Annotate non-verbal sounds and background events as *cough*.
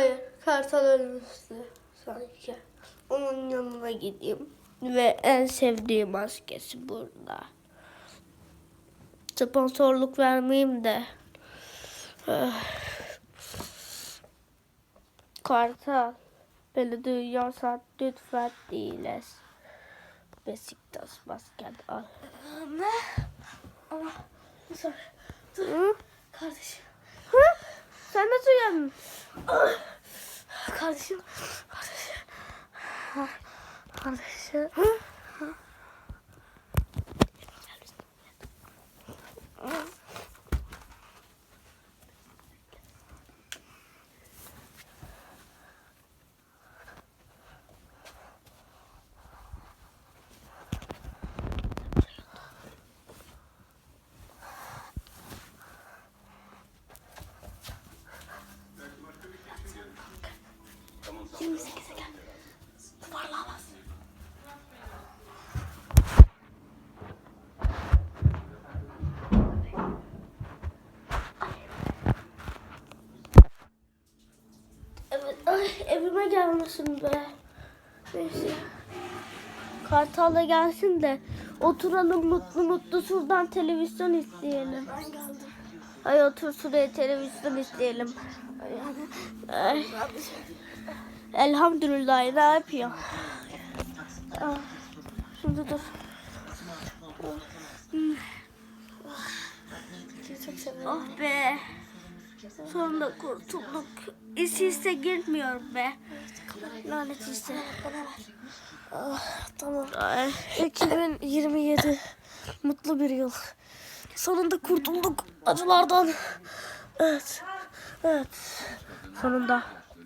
Hayır, kartal ölmüştü sanki. Onun yanına gideyim. Ve en sevdiğim maskesi burada. Sponsorluk vermeyeyim de. *sighs* Kartal. Beni duyuyorsan lütfen değiliz. Beşiktaş masken al. Ne? Ama dur. Dur. Hı? Kardeşim. Hı? Sen nasıl uyandın? Kardeşim. Kardeşim. Kardeşim. Ay, evime gelmesin be. Neyse. Kartal'da gelsin de oturalım mutlu mutlu şuradan televizyon geldim. Ay otur şuraya televizyon izleyelim. Ay, ay. Elhamdülillah ne yapıyor? Ah, Şimdi dur. Çok seviyorum. Oh be. Sonunda kurtulduk. İş ise girmiyorum be. Lanet ver. Ah, tamam. Ay. 2027 mutlu bir yıl. Sonunda kurtulduk acılardan. Evet. Evet. Sonunda.